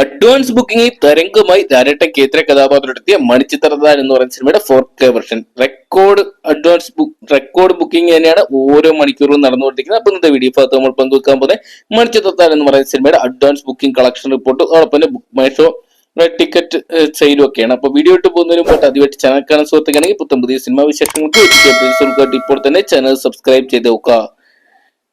Advance booking തരംഗമായി ധാരാട്ടം കേന്ദ്ര കഥാപാത്രമെത്തിയ മണിച്ചിത്രതാൻ എന്ന് പറയുന്ന സിനിമയുടെ four K version record advance book record booking തന്നെയാണ് ഓരോ മണിക്കൂറും നടന്നുകൊണ്ടിരിക്കുന്നത്. അപ്പൊ ഇന്നത്തെ വീഡിയോ ഭാഗത്ത് നമ്മൾ പങ്കുവെക്കാൻ പോകുന്നത് മണിച്ചിത്രദാൻ എന്ന് പറയുന്ന സിനിമയുടെ അഡ്വാൻസ് ബുക്കിംഗ് കളക്ഷൻ റിപ്പോർട്ട് അതോടൊപ്പം തന്നെ ബുക്ക് മൈ ഷോ ടിക്കറ്റ് സെയിലും ഒക്കെയാണ്. അപ്പൊ വീഡിയോ ഇട്ട് പോകുന്നതിന് മുമ്പ് ആദ്യമായിട്ട് ചാനൽ കാണാൻ സുഹൃത്തുക്കാണെങ്കിൽ പുത്തം പുതിയ സിനിമാ വിശേഷങ്ങൾക്ക് ഇപ്പോൾ തന്നെ ചാനൽ സബ്സ്ക്രൈബ് ചെയ്ത് നോക്കുക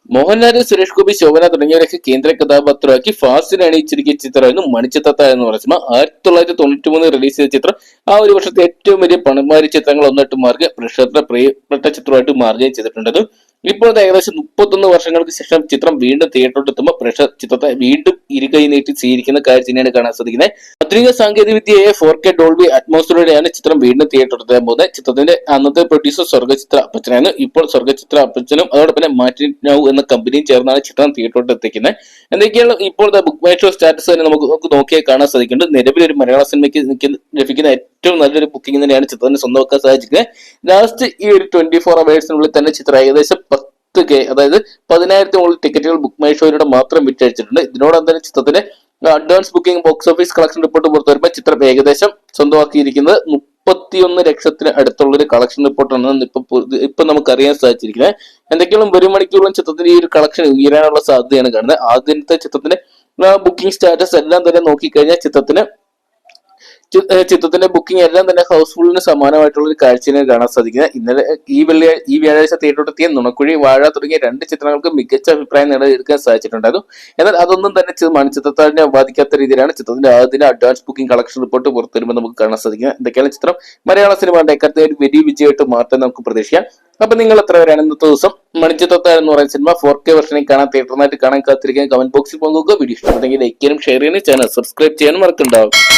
മോഹൻലാൽ സുരേഷ് ഗോപി ശോഭന തുടങ്ങിയവരൊക്കെ കേന്ദ്ര കഥാപാത്രമാക്കി ഫാസ്റ്റിൽ അണിയിച്ചിരിക്കുന്ന ചിത്രമായിരുന്നു മണിച്ചിത്തത്ത എന്ന് പറഞ്ഞ സിനിമ. ആയിരത്തി തൊള്ളായിരത്തി തൊണ്ണൂറ്റി മൂന്ന് റിലീസ് ചെയ്ത ചിത്രം. ആ ഒരു വർഷത്തെ ഏറ്റവും വലിയ പണമാരി ചിത്രങ്ങൾ ഒന്നായിട്ട് മാറുക പ്രേക്ഷകരുടെ പ്രിയപ്പെട്ട ചിത്രമായിട്ട് മാറുകയും ചെയ്തിട്ടുണ്ട് ഇപ്പോൾ ഇത് ഏകദേശം മുപ്പത്തൊന്ന് വർഷങ്ങൾക്ക് ശേഷം ചിത്രം വീണ്ടും തിയേറ്ററിൽ എത്തുമ്പോൾ ചിത്രത്തെ വീണ്ടും ഇരുകൈ നീട്ടി സ്വീകരിക്കുന്ന കാര്യം തന്നെയാണ് കാണാൻ സാധിക്കുന്നത്. ആധുനിക സാങ്കേതിക വിദ്യയായ ഫോർ കെ ഡോൾബി അറ്റ്മോസ്ഫിയറിലൂടെയാണ് ചിത്രം വീണ്ടും തിയേറ്റർ എത്താൻ പോകുന്നത്. ചിത്രത്തിന്റെ അന്നത്തെ പ്രൊഡ്യൂസർ സ്വർഗചിത്ര അപ്പച്ചനായിരുന്നു ഇപ്പോൾ സ്വർഗചിത്ര അപ്പച്ചനും അതോടൊപ്പം തന്നെ മാറ്റി നൗ എന്ന കമ്പനിയും ചേർന്നാണ് ചിത്രം തിയേറ്ററിൽ എത്തിക്കുന്നത്. എന്തൊക്കെയാണ് ഇപ്പോഴത്തെ ബുക്ക് മൈ ഷോ സ്റ്റാറ്റസ് തന്നെ നമുക്ക് നോക്കിയാൽ കാണാൻ സാധിക്കുന്നുണ്ട്. നിലവിൽ ഒരു മലയാള സിനിമയ്ക്ക് ലഭിക്കുന്ന ഏറ്റവും നല്ലൊരു ബുക്കിംഗ് തന്നെയാണ് ചിത്രത്തിന് സ്വന്തമാക്കാൻ സാധിക്കുന്നത് ലാസ്റ്റ് ഈ ഒരു ട്വന്റി ഫോർ അവേഴ്സിനുള്ളിൽ തന്നെ ചിത്രം ഏകദേശം പത്ത് കെ അതായത് പതിനായിരത്തിനുള്ളിൽ ടിക്കറ്റുകൾ ബുക്ക് മൈ ഷോയിലൂടെ മാത്രം വിറ്റഴിച്ചിട്ടുണ്ട്. ഇതിനോടൊപ്പം തന്നെ ചിത്രത്തിന്റെ advance booking box office collection report പുറത്തു വരുമ്പോൾ ചിത്രം ഏകദേശം സ്വന്തമാക്കിയിരിക്കുന്നത് മുപ്പത്തിയൊന്ന് ലക്ഷത്തിന് അടുത്തുള്ള ഒരു കളക്ഷൻ റിപ്പോർട്ടാണ് ഇപ്പൊ ഇപ്പൊ നമുക്ക് അറിയാൻ സാധിച്ചിരിക്കുന്നത്. എന്തൊക്കെയാണ് ഒരു മണിക്കൂറോളം ചിത്രത്തിന്റെ ഈ ഒരു കളക്ഷൻ ഉയരാനുള്ള സാധ്യതയാണ് കാണുന്നത്. ആദ്യത്തെ ചിത്രത്തിന്റെ ബുക്കിംഗ് സ്റ്റാറ്റസ് എല്ലാം തന്നെ നോക്കിക്കഴിഞ്ഞാൽ ചിത്രത്തിന് ചിത്രത്തിന്റെ ബുക്കിംഗ് എല്ലാം തന്നെ ഹൗസ്ഫുള്ളിന് സമാനമായിട്ടുള്ള ഒരു കാഴ്ചയാണ് കാണാൻ സാധിക്കുന്നത്. ഇന്നലെ ഈ വെള്ളിയാഴ്ച ഈ വ്യാഴാഴ്ച തിയേറ്ററിലെത്തിയ നുണക്കുഴി വാഴ തുടങ്ങിയ രണ്ട് ചിത്രങ്ങൾക്ക് മികച്ച അഭിപ്രായം നേടിയെടുക്കാൻ സാധിച്ചിട്ടുണ്ടായിരുന്നു. എന്നാൽ അതൊന്നും തന്നെ മണിച്ചിത്രത്താഴിനെ ബാധിക്കാത്ത രീതിയിലാണ് ചിത്രത്തിന്റെ ആദ്യ അഡ്വാൻസ് ബുക്കിംഗ് കളക്ഷൻ റിപ്പോർട്ട് പുറത്തുവരുമ്പോൾ നമുക്ക് കാണാൻ സാധിക്കുന്നത്. എന്തൊക്കെയാണ് ചിത്രം. മലയാള സിനിമയുടെ എക്കാലത്തെ ഒരു വലിയ വിജയമായിട്ട് മാറ്റാൻ നമുക്ക് പ്രതീക്ഷിക്കാം. അപ്പൊ നിങ്ങൾ എത്ര പേരാണ് ഇന്നത്തെ ദിവസം? മണിച്ചത്തോത്ത എന്ന് പറയുന്ന സിനിമ ഫോർ കെ വെർഷനിൽ കാണാൻ തിയേറ്ററിനായിട്ട് കാണാൻ കാത്തിരിക്കാൻ കമന്റ് ബോക്സിൽ പോകുക വീഡിയോ ഇഷ്ടപ്പെട്ടെങ്കിൽ ലൈക്ക് ചെയ്യാനും ഷെയർ ചെയ്യാനും ചാനൽ സബ്സ്ക്രൈബ് ചെയ്യാനും മറക്കുണ്ടാവും